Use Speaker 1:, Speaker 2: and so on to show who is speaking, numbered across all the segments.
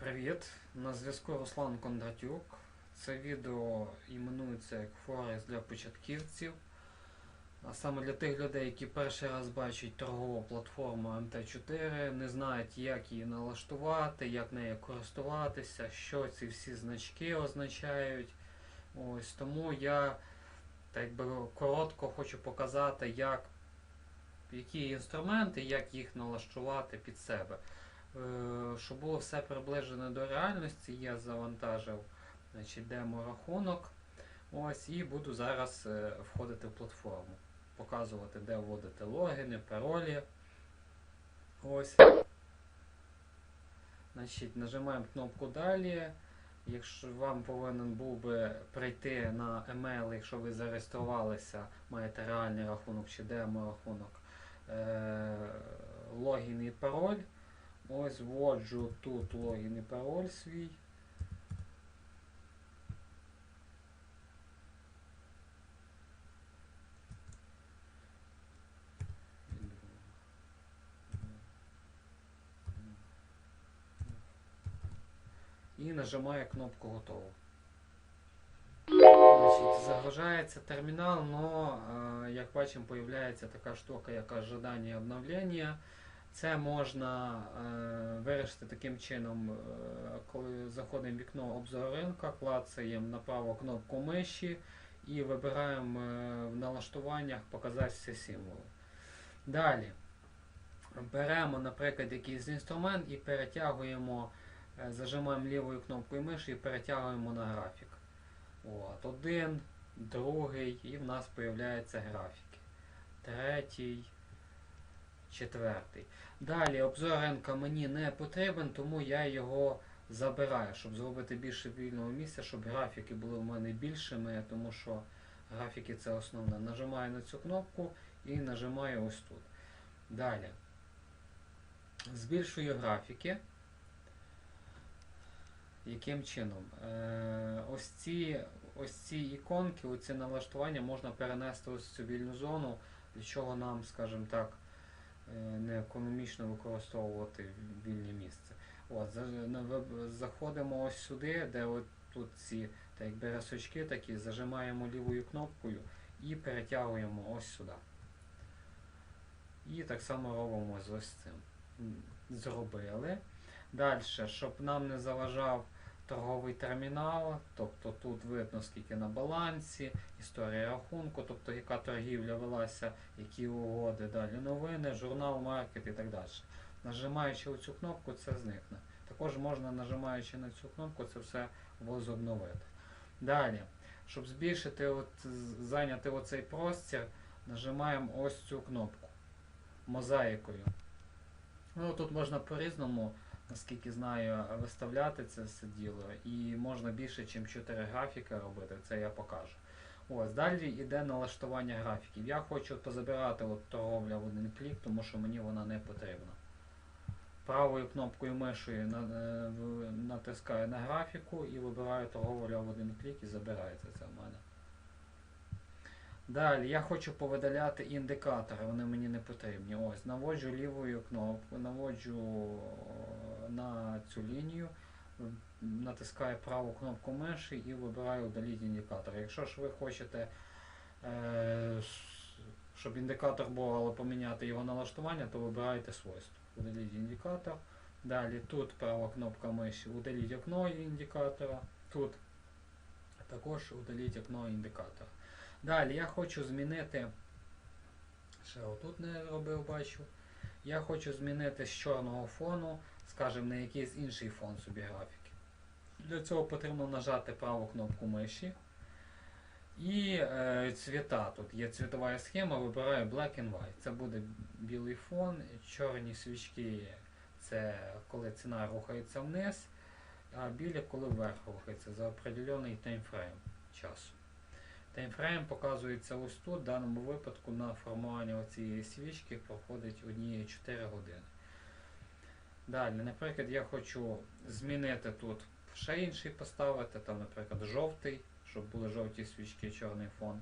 Speaker 1: Привіт! На зв'язку Руслан Кондратюк. Це відео іменується як Форекс для початківців. А саме для тих людей, які перший раз бачать торгову платформу МТ4, не знають, як її налаштувати, як нею користуватися, що ці всі значки означають. Ось тому я так би коротко хочу показати, як, які інструменти, як їх налаштувати під себе. Е, Щоб було все приближено до реальності, я завантажив значить, демо-рахунок. Ось, і буду зараз е, входити в платформу. Показувати, де вводити логіни, паролі. Ось. Значить, нажимаємо кнопку Далі. Якщо вам повинен був би прийти на емейл, якщо ви зареєструвалися, маєте реальний рахунок чи демо-рахунок, е- логін і пароль. Ось вводжу тут логін і пароль свій. І нажимаю кнопку готово. Значить, загружається термінал, але, як бачимо, появляється така штука, як ожидання обновлення. Це можна е, вирішити таким чином, е, коли заходимо в вікно обзору ринка, клацаємо направо кнопку миші і вибираємо е, в налаштуваннях показати всі символи. Далі беремо, наприклад, якийсь інструмент і перетягуємо, е, зажимаємо лівою кнопкою миші і перетягуємо на графік. От, один, другий, і в нас з'являються графіки. Третій четвертий. Далі обзор ринка мені не потрібен, тому я його забираю, щоб зробити більше вільного місця, щоб графіки були в мене більшими, тому що графіки це основне. Нажимаю на цю кнопку і нажимаю ось тут. Далі. Збільшую графіки. Яким чином? Е, ось ці ось ці іконки, оці налаштування можна перенести ось в цю вільну зону, для чого нам, скажімо так, е, не економічно використовувати вільне місце. От, заходимо ось сюди, де от тут ці так якби рисочки такі, зажимаємо лівою кнопкою і перетягуємо ось сюди. І так само робимо з ось цим. Зробили. Далі, щоб нам не заважав торговий термінал, тобто тут видно скільки на балансі, історія рахунку, тобто яка торгівля велася, які угоди, далі новини, журнал, маркет і так далі. Нажимаючи оцю кнопку, це зникне. Також можна, нажимаючи на цю кнопку, це все возобновити. Далі, щоб збільшити, от, зайняти оцей простір, нажимаємо ось цю кнопку мозаїкою. Ну, тут можна по-різному, наскільки знаю, виставляти це все діло. І можна більше, ніж 4 графіки робити, це я покажу. Ось, далі йде налаштування графіків. Я хочу позабирати от торговля в один клік, тому що мені вона не потрібна. Правою кнопкою мишою е, натискаю на графіку і вибираю торговля в один клік і забирається це в мене. Далі я хочу повидаляти індикатори, вони мені не потрібні. Ось, наводжу лівою кнопкою, наводжу е, на цю лінію, натискаю праву кнопку миші і вибираю удаліть індикатор. Якщо ж ви хочете, е, щоб індикатор був, але поміняти його налаштування, то вибираєте свойство. Удаліть індикатор. Далі тут права кнопка миші, удаліть окно індикатора. Тут також удаліть окно індикатора. Далі я хочу змінити. Ще отут не робив, бачу. Я хочу змінити з чорного фону, скажімо, на якийсь інший фон собі графіки. Для цього потрібно нажати праву кнопку миші. І е, цвіта. Тут є цвітова схема, вибираю Black and White. Це буде білий фон, чорні свічки це коли ціна рухається вниз, а білі коли вверх рухається за определений таймфрейм часу. Таймфрейм показується ось тут, в даному випадку на формування цієї свічки проходить 1,4 години. Далі, наприклад, я хочу змінити тут ще інший поставити, там, наприклад, жовтий, щоб були жовті свічки, чорний фон.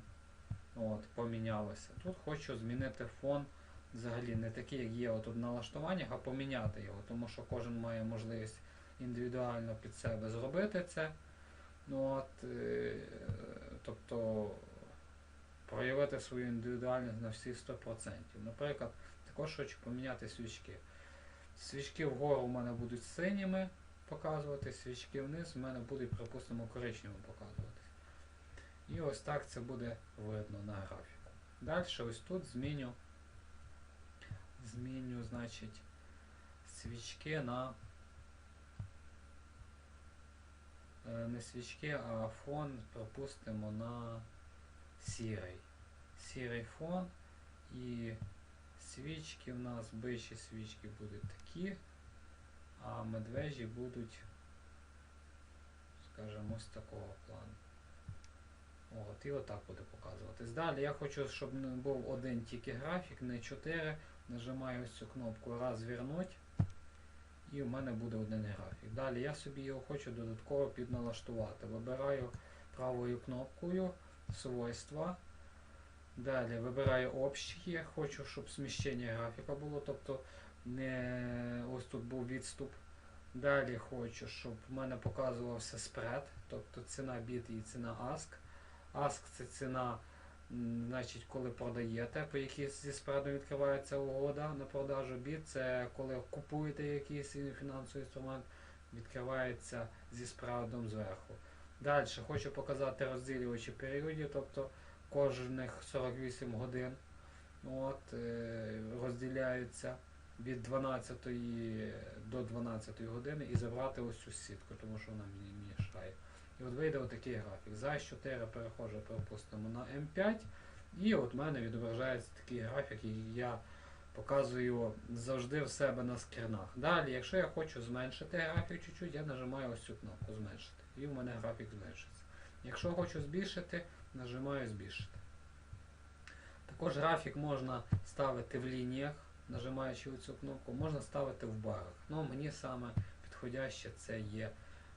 Speaker 1: От, помінялося. Тут хочу змінити фон взагалі не такий, як є отут в налаштуваннях, а поміняти його, тому що кожен має можливість індивідуально під себе зробити це. Ну, от, е, тобто проявити свою індивідуальність на всі 100%. Наприклад, також хочу поміняти свічки. Свічки вгору у мене будуть синіми показувати, свічки вниз у мене будуть, припустимо, коричневими показуватись. І ось так це буде видно на графіку. Далі ось тут зміню, зміню, значить, свічки на е, не свічки, а фон, припустимо, на сірий. Сірий фон і свічки в нас, бичі свічки будуть такі, а медвежі будуть, скажімо, ось такого плану. От, і отак буде показуватись. Далі я хочу, щоб був один тільки графік, не 4. Нажимаю ось цю кнопку раз вернуть. І в мене буде один графік. Далі я собі його хочу додатково підналаштувати. Вибираю правою кнопкою свойства. Далі вибираю общі. Хочу, щоб зміщення графіка було, тобто не ось тут був відступ. Далі хочу, щоб в мене показувався спред, тобто ціна біт і ціна ASK. ASK це ціна, значить, коли продаєте, по якій зі спредом відкривається угода на продажу біт. Це коли купуєте якийсь фінансовий інструмент, відкривається зі спредом зверху. Далі хочу показати розділювачі періодів, тобто кожних 48 годин от, е, розділяються від 12 до 12 години і забрати ось цю сітку, тому що вона мені мішає. І от вийде отакий графік. За 4 переходжу, припустимо, на М5, і от в мене відображається такий графік, який я показую завжди в себе на скринах. Далі, якщо я хочу зменшити графік чуть-чуть, я нажимаю ось цю кнопку зменшити. І в мене графік зменшиться. Якщо хочу збільшити, нажимаю збільшити. Також графік можна ставити в лініях, нажимаючи цю кнопку, можна ставити в барах. Ну, мені саме підходяще це є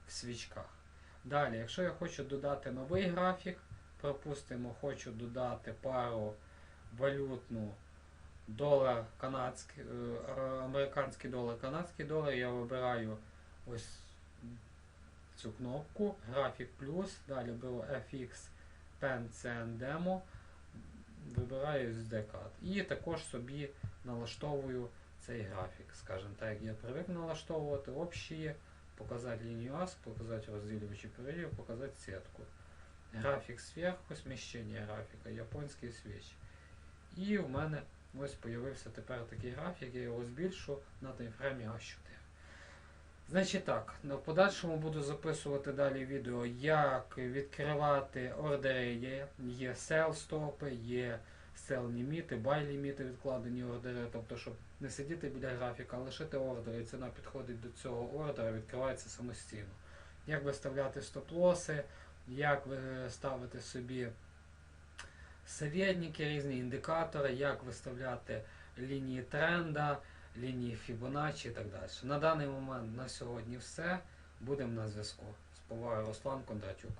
Speaker 1: в свічках. Далі, якщо я хочу додати новий графік, припустимо, хочу додати пару валютну долар канадський, е, американський долар, канадський долар, я вибираю ось цю кнопку, графік плюс, далі беру FX Pen CN Demo, вибираю SD card. І також собі налаштовую цей графік, скажімо так, як я привик налаштовувати общі, показати лінію ASC, показати розділювачі період, показати сетку. Графік зверху, сміщення графіка, японські свічі. І в мене ось з'явився тепер такий графік, я його збільшу на таймфреймі H4. Значить так, ну, в подальшому буду записувати далі відео, як відкривати ордери. Є, є sell стопи, є sell ліміти, buy ліміти, відкладені ордери, тобто, щоб не сидіти біля графіка, а лишити ордер, і ціна підходить до цього ордера, відкривається самостійно. Як виставляти стоп-лоси, як ставити собі совєтники, різні індикатори, як виставляти лінії тренда, лінії Fibonacci і так далі. На даний момент на сьогодні все. Будемо на зв'язку. З повагою Руслан Кондратюк.